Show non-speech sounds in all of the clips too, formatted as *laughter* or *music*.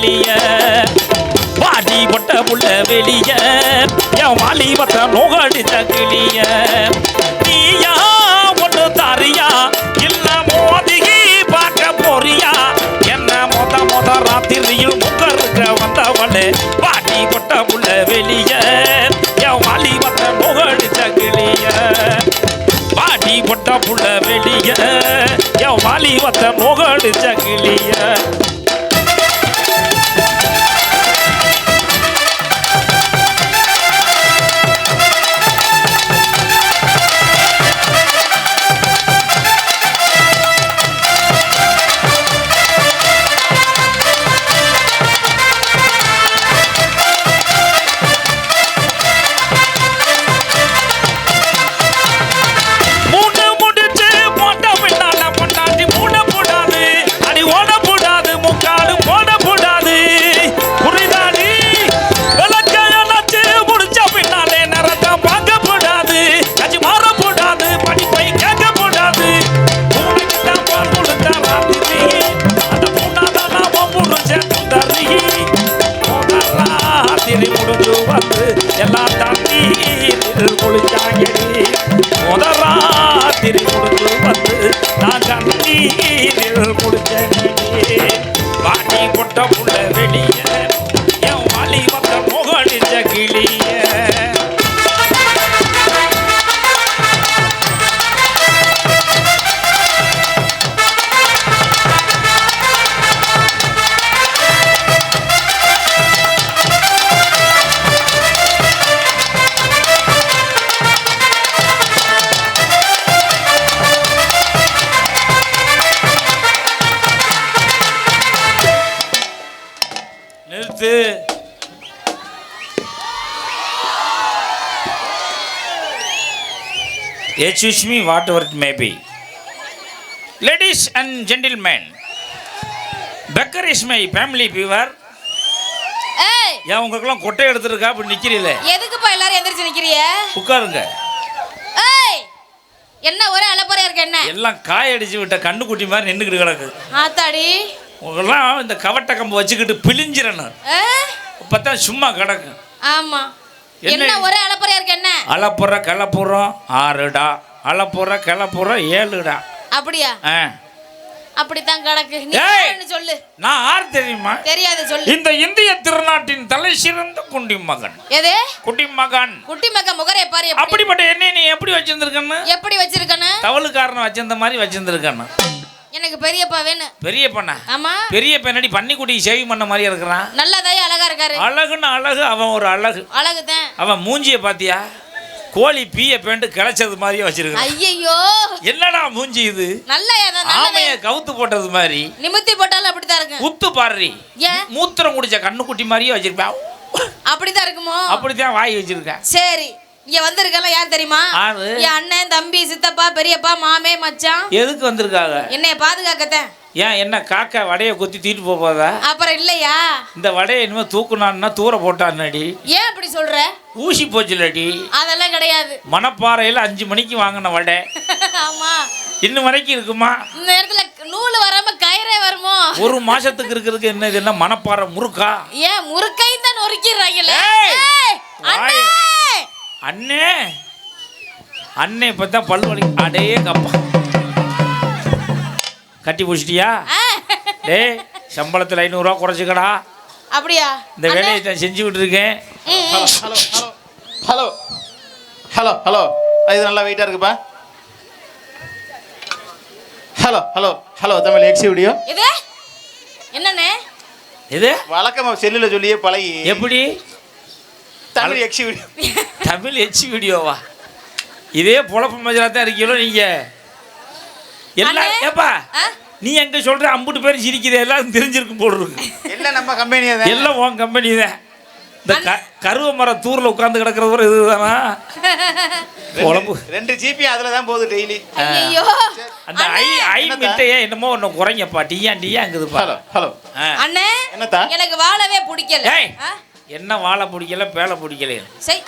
வெளிய. பாடி பட்ட புள்ள வெளிய. என் வாலிபத்த நோகடிச்ச கிளிய. நீயா ஒன்று தாரியா? இல்ல மோதிகி பார்க்க போறியா? என்ன மொத மொத ராத்திரியில் முகருக்க வந்தவளே? பாடி பட்ட புள்ள வெளிய. என் வாலிபத்த நோகடிச்ச கிளிய. பாடி பட்ட புள்ள வெளிய. என் வாலிபத்த நோகடிச்ச கிளிய. கண்ணீரில் Excuse me, whatever it may be. Ladies and gentlemen, Becker is my family viewer. ஏய்! ஏன் உங்களுக்கெல்லாம் கொட்டை எடுத்துருக்கா? அப்படி நிக்கிறீங்களே எதுக்குப்பா எல்லாரும் எந்திரிச்சு நிக்கிறிய? உட்காருங்க. என்ன ஒரே அலப்பறையா இருக்கு என்ன? எல்லாம் காய அடிச்சு விட்ட கண்ணுக்குட்டி மாதிரி நின்றுக்கிட்டு கிடக்கு. ஆத்தாடி. உங்களெல்லாம் இந்த கவட்ட கம்பு வச்சுக்கிட்டு பிழிஞ்சிடணும்? அப்பதான் சும்மா கிடக்கு. ஆமா. என்ன? ஒரே அலப்பறையா இருக்கு என்ன? அலப்புற கிளப்புறோம் ஆறுடா. அலப்புற கிளப்புறோம் ஏழுடா. அப்படியா? அப்படித்தான் கிடக்கு. நீ சொல்லு. நான் ஆறு தெரியுமா? தெரியாது சொல்லு. இந்த இந்திய திருநாட்டின் தலை சிறந்த குண்டி மகன் எது? குட்டி மகன் குட்டி மக்க முகரை பாரு அப்படிப்பட்ட என்னை நீ எப்படி வச்சிருந்திருக்கன்னு? எப்படி வச்சிருக்கனு தவளுக்காரனை வச்சிருந்த மாதிரி வச்சிருந்திருக்கன்னு. எனக்கு பெரியப்பா வேணும். பெரிய பண்ண ஆமா. பெரிய பெண்ணடி பன்னிக்குட்டி சேவிங் பண்ண மாதிரி இருக்கிறான்? நல்லதாயே இருக்காரு அழகுன்னு அழகு அவன் ஒரு அழகு. அழகுதான். அவன் மூஞ்சிய பாத்தியா? கோழி பீய பேண்டு கிளச்சது மாதிரியே வச்சிருக்கான் ஐயையோ. என்னடா மூஞ்சி இது? நல்ல ஆமைய கவுத்து போட்டது மாதிரி. நிமித்தி போட்டாலும் அப்படித்தான் இருக்கு உத்து பாடுறி. மூத்திரம் குடிச்ச கண்ணுக்குட்டி மாதிரியே வச்சிருப்பான். அப்படித்தான் இருக்குமோ? அப்படித்தான் வாய் வச்சிருக்கேன். சரி. இங்க வந்திருக்கல யார் தெரியுமா? என் அண்ணன் தம்பி சித்தப்பா பெரியப்பா மாமே மச்சான். எதுக்கு வந்திருக்காங்க? என்னைய பாதுகாக்கத்தான் ஏன் என்ன காக்கா வடையை குத்தி தீட்டு போதா அப்புறம் இல்லையா? இந்த வடையை இனிமே தூக்குனான்னா தூர போட்டான்னடி? ஏன் அப்படி சொல்ற? ஊசி போச்சுலடி. அதெல்லாம் கிடையாது. மணப்பாறையில் அஞ்சு மணிக்கு வாங்கின வடை. *laughs* ஆமா. இன்னும் வரைக்கும் இருக்குமா? இந்த இடத்துல நூல் வராம கயிறே வருமோ? ஒரு மாசத்துக்கு இருக்கிறதுக்கு என்ன இது என்ன மணப்பாறை முறுக்கா? ஏன் முறுக்கை தான் நொறுக்கிறாங்கல்ல அண்ணே! அண்ணே இப்போ தான் பல் வலி அடே கப்பா. கட்டி பிடிச்சிட்டியா? டேய் சம்பளத்தில் ஐநூறுரூவா குறைச்சிக்கடா. அப்படியா? இந்த வேலையை நான் செஞ்சு விட்டுருக்கேன். Hello hello hello. ஹலோ. இது நல்லா வெயிட்டாக இருக்குப்பா. ஹலோ ஹலோ ஹலோ தமிழ் எக்ஸி வீடியோ இது? என்னண்ணே? இது? வழக்கமாக செல்லில் சொல்லியே பழகி. எப்படி? தமிழ் எக்ஸி வீடியோ. தமிழ் ஹெச் வீடியோவா? இதே பொழப்பு மஜரா தான் இருக்கீங்களோ நீங்க? எல்லாம். ஏப்பா? நீ எங்க சொல்ற அம்புட்டு பேர் சிரிக்குது எல்லாம் தெரிஞ்சிருக்கும் போல் இருக்கு. எல்லாம் நம்ம கம்பெனியே தான். எல்லாம் உன் கம்பெனி தான். இந்த க கருவ மரம் தூரில் உட்காந்து கிடக்கிறது கூட இதுதானா? *laughs* பொழப்பு. ரெண்டு ஜிபி அதில் தான் போகுது டெய்லி அந்த ஐ ஐ? மிட்டையே என்னமோ ஒன்று குறைங்கப்பா. டீயா டீயாங்குதுப்பா ஹலோ ஹலோ. ஆ. அண்ணே என்னத்தா? எனக்கு வாழவே பிடிக்கல? என்ன வாழை பிடிக்கல பேலை பிடிக்கல சரி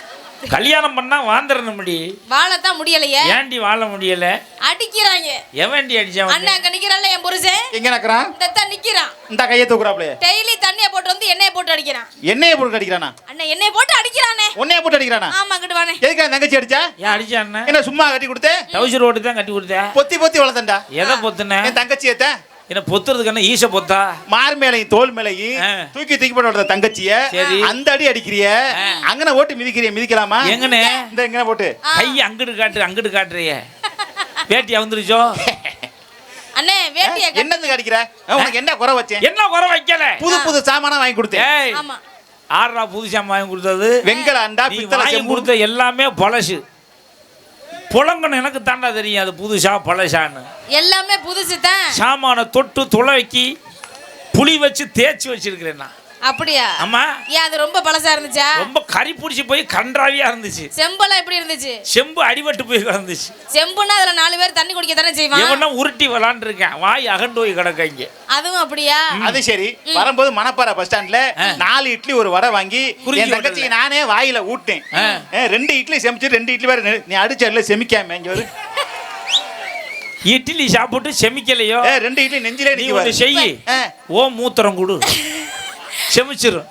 கல்யாணம் பண்ணா வாந்துடணும் முடி வாழத்தான் முடியலையே. ஏன்டி வாழ முடியல? அடிக்கிறாங்க. எவன்டி அடிச்சான் அண்ணன் அங்க நிக்கிறான்ல என் புருஷன் எங்க நக்கறான் இந்த தான் நிக்கிறான். இந்த கையை தூக்குறாப்லையே. டெய்லி தண்ணிய போட்டு வந்து எண்ணெயை போட்டு அடிக்கிறான். எண்ணெயை போட்டு அடிக்கிறானா? அண்ணன் எண்ணெயை போட்டு அடிக்கிறானே. உன்னைய போட்டு அடிக்கிறானா? ஆமா கிட்ட வானே. எதுக்கு தங்கச்சி அடிச்சா? ஏன் அடிச்சான் என்ன? சும்மா கட்டி கொடுத்தே? டவுசர் ஓட்டு தான் கட்டி கொடுத்த? பொத்தி பொத்தி வளர்த்தண்டா எதை பொத்துன? என் தங்கச்சி ஏத்த என்ன பொத்துறதுக்கு என்ன? ஈச பொத்தா? மார் மேலையும் தோல் மேலையும். தூக்கி தூக்கி போட்டு தங்கச்சிய. அந்த அடி அடிக்கிறிய? அங்கன ஓட்டு மிதிக்கிறிய? மிதிக்கலாமா? எங்கனே? இந்த எங்கன போட்டு. கை அங்கிட்டு காட்டு அங்கிட்டு காட்டுறிய. வேட்டி வந்துருச்சோ? அண்ணே வேட்டிய அடிக்கிற? ஆ, உனக்கு என்ன குறை வச்சேன் என்ன குறை வைக்கல? புது புது சாமானா வாங்கி கொடுத்தேன். ஏய் ஆமா. ஆறுரூவா புதுசா வாங்கி கொடுத்தது. வெங்கல அண்டா பித்தளை கொடுத்த எல்லாமே பழசு. புழங்கணும் எனக்கு தாண்டா தெரியும். அது புதுசா பழசான்னு. எல்லாமே புதுசு தான் சாமான தொட்டு துளைக்கி புளி வச்சு தேய்ச்சி வச்சிருக்கிறேன் நான். அப்படியா? ஆமா ஏன் அது ரொம்ப பழசா இருந்துச்சா? ரொம்ப கறி பிடிச்சி போய் கன்றாவியா இருந்துச்சு. செம்பெல்லாம் எப்படி இருந்துச்சு? செம்பு அடிபட்டு போய் கிடந்துச்சு. செம்புன்னா அதுல நாலு பேர் தண்ணி குடிக்க தானே செய்வான்? எவனா உருட்டி விளாண்டு இருக்கேன். வாய் அகண்டு போய் கிடக்காங்க அதுவும் அப்படியா? அது சரி. வரும்போது மணப்பாறை பஸ் ஸ்டாண்ட்ல நாலு இட்லி ஒரு வடை வாங்கி என் தங்கச்சிக்கு நானே வாயில ஊட்டேன் ரெண்டு இட்லி செமிச்சு ரெண்டு இட்லி வேற நெ- அடிச்சல செமிக்காம இங்க வரு. இட்லி சாப்பிட்டு செமிக்கலையோ? ரெண்டு இட்லி நெஞ்சிலே நீ நிக்க ஒன்று பாரு. செய். ஆ, ஓ மூத்திரம் கொடு. *laughs* செமிச்சிரும்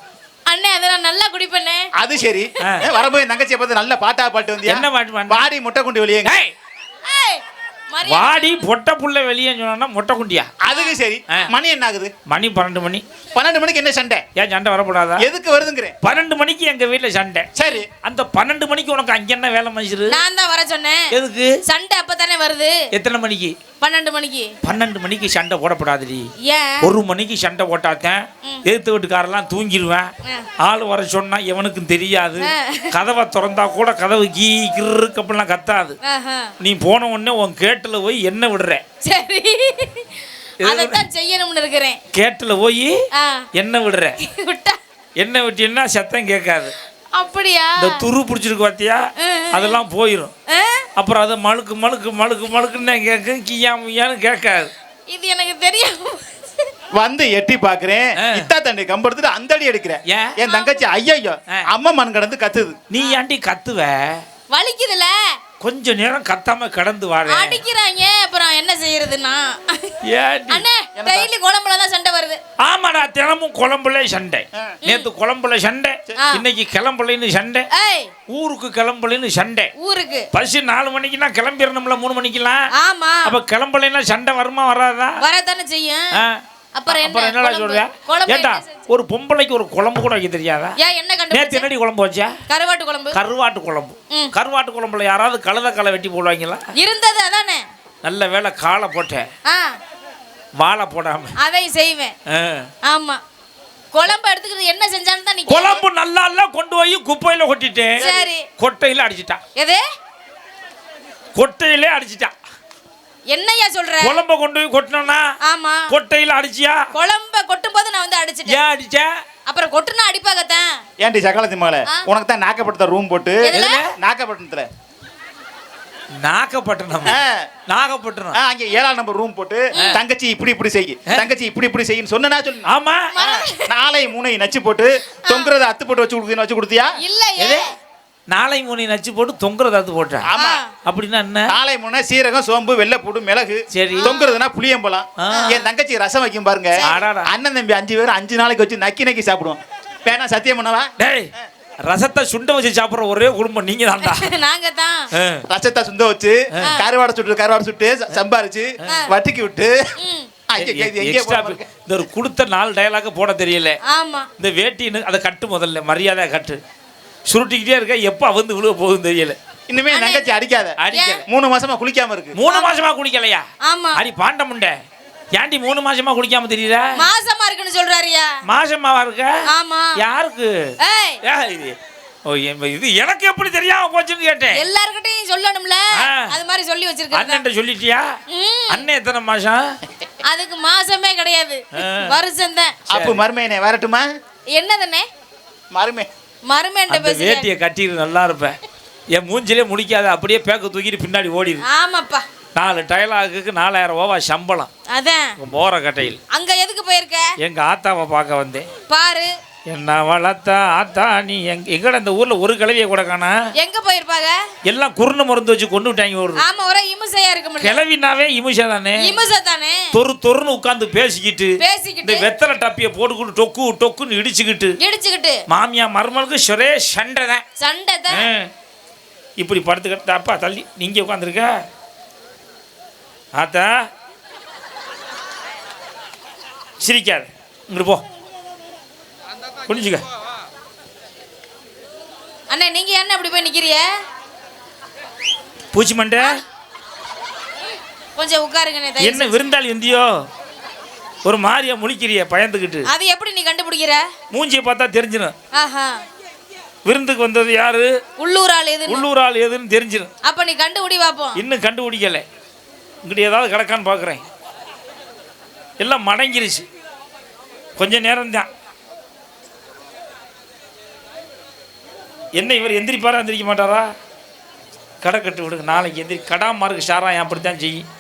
அண்ணே அதை நான் நல்லா குடிப்பேனே அது சரி. என் தங்கச்சியை பார்த்து நல்ல பாட்டா பாட்டு வந்தியா? என்ன பாட்டு? வாடி முட்டை கொண்டு வெளியே ஏய், ஏய், மரியாதை. வாடி பொட்டை புள்ள வெளியே சொன்னா மொட்டை குண்டியா அதுக்கு சரி. மணி என்ன ஆகுது? மணி பன்னெண்டு மணி. பன்னெண்டு மணிக்கு என்ன சண்டை? ஏன் சண்டை வரக்கூடாதா எதுக்கு வருதுங்கிறேன் பன்னெண்டு மணிக்கு எங்க வீட்டுல சண்டை. சரி. அந்த பன்னெண்டு மணிக்கு உனக்கு அங்க என்ன வேலை மனுஷரு? நான் தான் வர சொன்னேன். எதுக்கு? சண்டை அப்பதானே வருது. எத்தனை மணிக்கு? பன்னெண்டு மணிக்கு. பன்னெண்டு மணிக்கு சண்டை போடப்படாதுடி. ஏன்? ஒரு மணிக்கு சண்டை போட்டாத்தேன் எதிர்த்து வீட்டுக்காரெல்லாம் தூங்கிடுவேன். ஆள் வர சொன்னா எவனுக்கும் தெரியாது. கதவை திறந்தா கூட கதவு கீ கிருக்கு அப்படிலாம் கத்தாது. நீ போன உடனே உன் கேட்டில் போய் என்ன விடுற. சரி. அதைத்தான் செய்யணும்னு இருக்கிறேன். கேட்டில் போய் என்ன விடுற. விட்டா. என்ன விட்டீங்கன்னா சத்தம் கேட்காது. அப்படியா? இந்த துரு பிடிச்சிருக்கு பார்த்தியா. அதெல்லாம் போயிடும் அப்புறம் அது மழுக்கு மழுக்கு மழுக்கு மழுக்குன்னு கேட்கும் கியா முய்யான்னு கேட்காது. இது எனக்கு தெரியும் வந்து எட்டி பாக்குறேன். இத்தா தண்டி கம்பெடுத்துட்டு அந்த அடி அடிக்கிறேன் ஏன்? என் தங்கச்சி ஐயோ. அம்மா மண் கடந்து கத்துது. நீ ஏன்டி கத்துவ? வலிக்குதுல? கொஞ்ச நேரம் கத்தாம கடந்து வாரேன். அடிக்கிறாங்க. என்ன செய்யறதுன்னா? அண்ணே டெய்லி குழம்புல தான் சண்டை வருது. ஆமாடா தினமும் குழம்புல சண்டை. நேத்து குழம்புல சண்டை. இன்னைக்கு கிளம்புலன்னு சண்டை ஏய். ஊருக்கு கிளம்புலன்னு சண்டை. ஊருக்கு. பஸ் நாலு மணிக்குனா கிளம்பிடணும்ல மூணு மணிக்கெல்லாம்? ஆமா. அப்ப கிளம்பலைன்னா சண்டை வருமா வராதா? வரத்தானே செய்யும். அப்புறம் என்ன? அப்புறம் என்னடா? சொல்ற? ஏண்டா? ஒரு பொம்பளைக்கு ஒரு குழம்பு கூட வைக்க தெரியாதா? ஏன் என்ன நேத்து கண்டுபிடிச்ச என்னடி குழம்பு வச்சா? கருவாட்டு குழம்பு. கருவாட்டு குழம்பு. கருவாட்டு குழம்புல யாராவது கழுத களை வெட்டி போடுவாங்களா? இருந்தது அதானே? நல்ல வேளை காலை போட்டேன். வாழை போடாம. அதை செய்வேன். ஆ. ஆமா. குழம்பு எடுத்துக்கிறது என்ன செஞ்சான்னு தான் நீ குழம்பு நல்லா இல்ல கொண்டு போய் குப்பையில கொட்டிட்டேன். சரி. கொட்டையில அடிச்சிட்டான் எது? கொட்டையிலே அடிச்சிட்டான் என்னய்யா சொல்ற? குழம்ப கொண்டு போய் கொட்டினா ஆமா. கொட்டையில அடிச்சியா? குழம்ப கொட்டும் போது நான் வந்து அடிச்சிட்டேன். ஏன் அடிச்ச? அப்புறம் கொட்டுனா அடிப்பாகத்தான். ஏன்டி சகலத்தி மகளே. உனக்கு தான் நாகப்பட்டினத்தை ரூம் போட்டு எதுல? நாகப்பட்டினம். ஆ. நாகப்பட்டினம். அங்க ஏழாம் நம்பர் ரூம் போட்டு தங்கச்சி இப்படி இப்படி செய். தங்கச்சி இப்படி இப்படி செய்யும் சொன்னா சொல்லு. ஆமா. நாளை மூணை நச்சு போட்டு தொங்குறத அத்து போட்டு வச்சு கொடுக்குன்னு வச்சு கொடுத்தியா? இல்லையே. எது? நாளை மூணி நச்சு போட்டு தொங்குறத அது போட்டேன். ஆமா. அப்படின்னா என்ன? நாளை மூணை சீரகம் சோம்பு வெள்ளைப்பூடு மிளகு சரி. தொங்குறதுனா புளியம்பழம். என் தங்கச்சி ரசம் வைக்கும் பாருங்க. அண்ணன் தம்பி அஞ்சு பேர் அஞ்சு நாளைக்கு வச்சு நக்கி நக்கி சாப்பிடுவோம். வேணா சத்தியம் பண்ணவா டேய் ரசத்தை சுண்ட வச்சு சாப்பிடுற ஒரே குடும்பம் நீங்க தான்டா *laughs* நாங்க தான் ரசத்தை சுந்த வச்சு கருவாடை சுட்டு கருவாடை சுட்டு சம்பாரிச்சு வட்டிக்கு விட்டு? இந்த ஒரு கொடுத்த நாலு டயலாக போட தெரியல. ஆமா. இந்த வேட்டின்னு அதை கட்டு முதல்ல மரியாதை கட்டு. சுருட்டிக்கிட்டே இருக்க எப்போ அவந்து விழுக போகுதுன்னு தெரியல. இனிமே தங்கச்சி அடிக்காத. அடிக்கல. மூணு மாசமா குளிக்காம இருக்கு. மூணு மாசமா குளிக்கலையா? ஆமா. அடி பாண்ட முண்டை. ஏன்டி மூணு மாசமா குளிக்காம தெரியல மாசமா இருக்குன்னு சொல்றாருயா மாசமாவா இருக்க? ஆமா. யாருக்கு? இது ஓ எம்- இது எனக்கு எப்படி தெரியாம போச்சுன்னு கேட்டேன். எல்லார்கிட்டயும் சொல்லணும்ல. அது மாதிரி சொல்லி வச்சிருக்காங்க அண்ணன் சொல்லிட்டியா? ம், அண்ணன் எத்தனை மாசம்? அதுக்கு மாசமே கிடையாது. வருஷம் தான் அப்ப மருமையனே வரட்டுமா? என்னதுண்ணே? மருமை. அந்த பேசுறேன் வேட்டியை கட்டிட்டு நல்லா இருப்பேன். என் மூஞ்சிலே முடிக்காத அப்படியே பேக்க தூக்கிட்டு பின்னாடி ஓடிடு. ஆமாப்பா. நாலு டயலாகுக்கு நாலாயிரம் ரூபா சம்பளம். அதான் போற கட்டையில். அங்க எதுக்கு போயிருக்க? எங்க ஆத்தாவை பார்க்க வந்தேன். பாரு. என்ன வளர்த்தா ஆத்தா நீ எங்க எங்கடா இந்த ஊர்ல ஒரு கிளவிய கூட காணா? எங்க போயிருப்பாங்க? எல்லாம் குருணை மருந்து வச்சு கொண்டு விட்டாங்க ஒரு ஆமா ஒரே இமுசையா இருக்க முடியல. கிளவினாவே இமுஷா தானே? இமுசை தானே? தொறு தொறுன்னு உட்காந்து பேசிக்கிட்டு இந்த பேசிக்கிட்டு வெத்தலை டப்பிய போட்டுக்கிட்டு டொக்கு டொக்குன்னு இடிச்சுக்கிட்டு. இடிச்சுக்கிட்டு. மாமியா மருமகளுக்கு சொரே சண்டை தான். சண்டை தான். இப்படி படுத்துக்கிட்டு அப்பா தள்ளி நீங்க உட்காந்துருக்க ஆத்தா. சிரிக்காத. இங்கிட்டு போ. குனிஞ்சுக்க அண்ணே நீங்க என்ன அப்படி போய் நிக்கிறிய பூச்சி மண்டை. கொஞ்சம் உட்காருங்கண்ணே தயவு என்ன விருந்தாளி வந்தியோ ஒரு மாதிரியா முழிக்கிறிய பயந்துக்கிட்டு. அது எப்படி நீ கண்டுபிடிக்கிற? மூஞ்சியை பார்த்தா தெரிஞ்சிடும் ஆஹா. விருந்துக்கு வந்தது யாரு? உள்ளூர் ஆள் எது உள்ளூர் ஆள் எதுன்னு தெரிஞ்சிடும் அப்ப நீ கண்டுபிடி பாப்போம். இன்னும் கண்டுபிடிக்கல. இங்கிட்ட ஏதாவது கிடக்கான்னு பார்க்குறேன். எல்லாம் மடங்கிருச்சு. கொஞ்ச நேரம் தான் என்ன இவர் எந்திரிப்பாரா எந்திரிக்க மாட்டாரா? கடை கட்டு விடுங்க. நாளைக்கு எந்திரி கடாமாருக்கு ஷாராயம் அப்படித்தான் செய்யும்.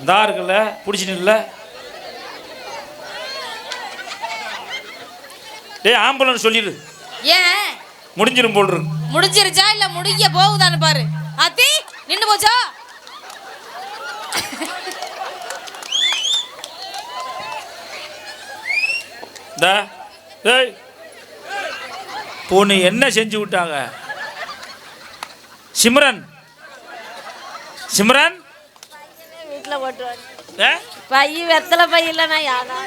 இந்தா இருக்குல்ல பிடிச்சிட்டு இல்லை? டேய் ஆம்புலன்ஸ் சொல்லிடு. ஏன்? முடிஞ்சிரும் போல் இருக்கு. முடிஞ்சிருச்சா இல்ல முடிய போகுதான்னு பாரு. அத்தி நின்னு போச்சா? பொண்ணு என்ன செஞ்சு விட்டாங்க? சிம்ரன் சிம்ரன்? வீட்டில்? பைய வெத்தலை பை இல்லைண்ணா யாரா?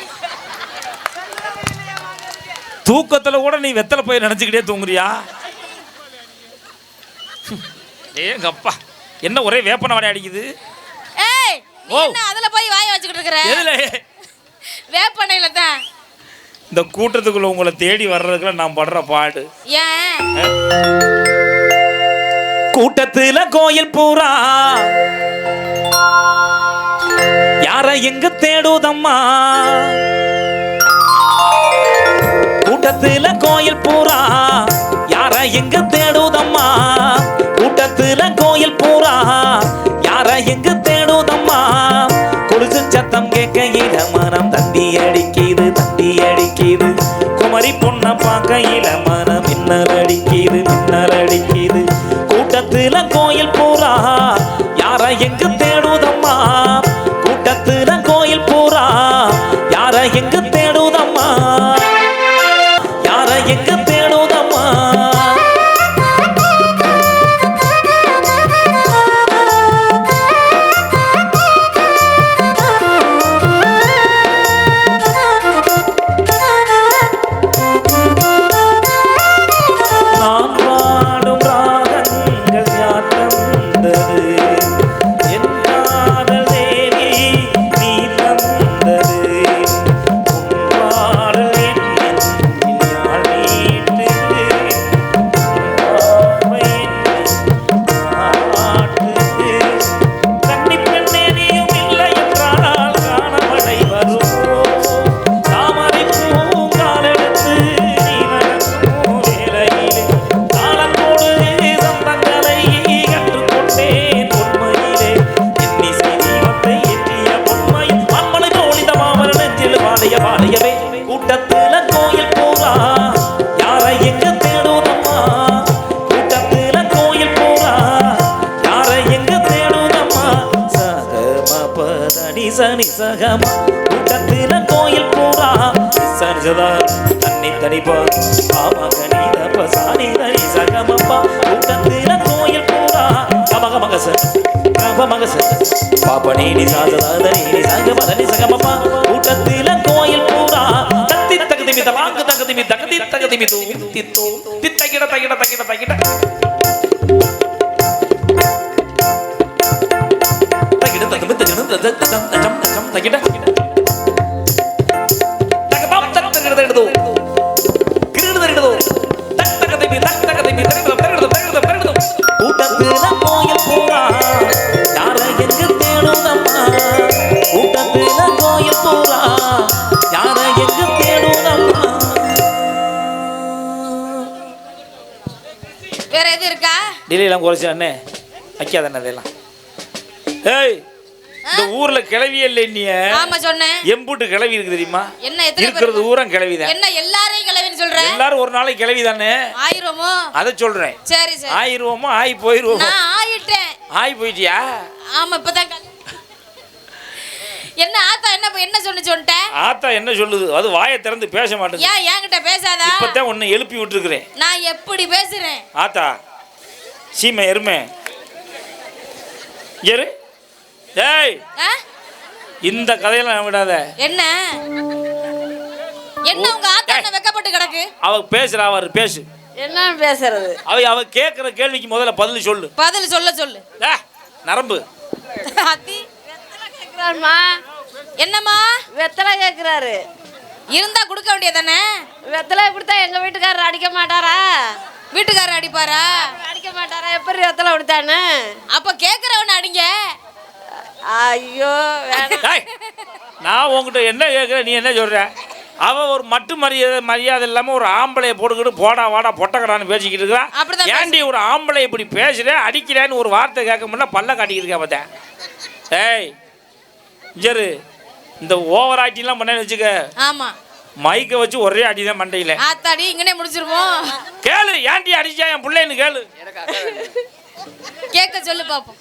தூக்கத்துல கூட நீ வெத்தலை போய் நினைச்சுக்கிட்டே தூங்குறியா? ஏங்க அப்பா. என்ன ஒரே வேப்பன வாடை அடிக்குது? ஏய் நீ ஓ. என்ன அதுல போய் வாய வச்சுக்கிட்டு இருக்கிற? எதுல? வேப்பண்ணையில தான். இந்த கூட்டத்துக்குள்ள உங்களை தேடி வர்றதுக்குள்ள நான் படுற பாடு. ஏன்? கூட்டத்துல கோயில் பூரா. யார எங்க தேடுதம்மா? கூட்டத்துல கோயில் பூரா. யார எங்க தேடுதம்மா? கூட்டத்துல கோயில் பூரா. யார எங்கு தேடுதம்மா? கொலுசு சத்தம் கேட்க இட மனம் தந்தி அடிக்கிது தந்தி அடிக்கிது. குமரி பொண்ண இட மனம் மின்னல் அடிக்கிது மின்னல் அடிக்கிது. கூட்டத்துல கோயில் பூரா. யார எங்கு கணிப்பா ஆமா கணிதப்ப சாணி பசானி தனி சகமப்பா. கூட்டத்துல கோயில் பூரா. கமக மகச. கம மகச. பாப்ப நீனி சாசதா நீனி சக பதனி சகமப்பா. கூட்டத்துல கோயில் பூரா. தத்தி தகுதி மித வாங்கு தகுதி மி தகுதி தகுதி மி தித்தோ தித்தகிட தகிட தகிட தகிட தகிட தகிட தகிட தகிட டிலேலாம் குறைச்சி அண்ணே வைக்காத அண்ணே அதெல்லாம். ஏய் இந்த ஊர்ல கிளவியே இல்லை நீ. ஆமா சொன்னேன். எம்புட்டு கிளவி இருக்கு தெரியுமா? என்ன இருக்கிறது ஊரம் கிளவிதான் என்ன எல்லாரையும் கிளவின்னு சொல்ற? எல்லாரும் ஒரு நாளைக்கு கிளவி தானே ஆயிரமோ அதை சொல்றேன். சரி சரி. ஆயிருவோமோ ஆயி போயிருவோமோ? நான் ஆயிட்டேன். ஆயி போயிட்டியா? ஆமா இப்பதான் என்ன ஆத்தா என்ன என்ன சொன்னு சொல்லிட்டேன் ஆத்தா என்ன சொல்லுது? அது வாயை திறந்து பேச மாட்டேங்குது. ஏன் என்கிட்ட பேசாதா? இப்பதான் உன்னை எழுப்பி விட்டுருக்கிறேன். நான் எப்படி பேசுறேன்? ஆத்தா சீமை எருமை. எரு? ஏய்! ஆ? இந்த கதையெல்லாம் விடாத. என்ன? என்ன உங்க ஆத்தா என்ன வெக்கப்பட்டு கிடக்கு? அவ பேசுறா அவர் பேசு. என்னன்னு பேசுறது? அவ அவ கேட்குற கேள்விக்கு முதல்ல பதில் சொல்லு. பதில் சொல்ல சொல்லு. நரம்பு. அத்தி கேக்குறாருமா என்னம்மா? வெத்தலை கேக்குறாரு. இருந்தா கொடுக்க வேண்டியதானே வெத்தலை கொடுத்தா எங்க வீட்டுக்காரர் அடிக்க மாட்டாரா? வீட்டுக்காரர் அடிப்பாரா? அடிக்க மாட்டாரா எப்படி வெத்தலை கொடுத்தான்னு அப்ப கேக்குறவன அடிங்க. ஐயோ வேணாம். *laughs* டேய், நான் உன்கிட்ட என்ன கேட்குற நீ என்ன சொல்ற? அவ ஒரு மட்டு மரியாதை மரியாதை இல்லாம ஒரு ஆம்பளைய போட்டுக்கிட்டு போடா வாடா பொட்டக்கடான்னு பேசிக்கிட்டு அப்படிதான் ஏன்டி ஒரு ஆம்பளை இப்படி பேசுற? அடிக்கிறேன்னு ஒரு வார்த்தை கேட்க முடியல பல்ல காட்டிக்கிட்டு பார்த்தேன். ஏய் ஜரு இந்த ஓவர் ஆக்டிங்லாம் பண்ணேன்னு வச்சுக்க. ஆமா. மைக்கை வச்சு ஒரே அடி தான் மண்டையில. ஆத்தாடி இங்கனே முடிச்சிருவோம். கேளு ஏன்டி அடிச்சா என் பிள்ளைன்னு கேளு. கேட்க சொல்லு பாப்போம்.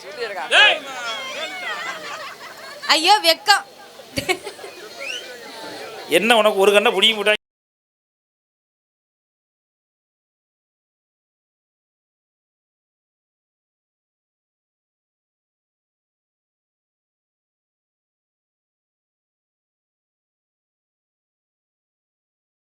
ஐயோ வெக்கம். என்ன உனக்கு ஒரு கண்ணை பிடிக்க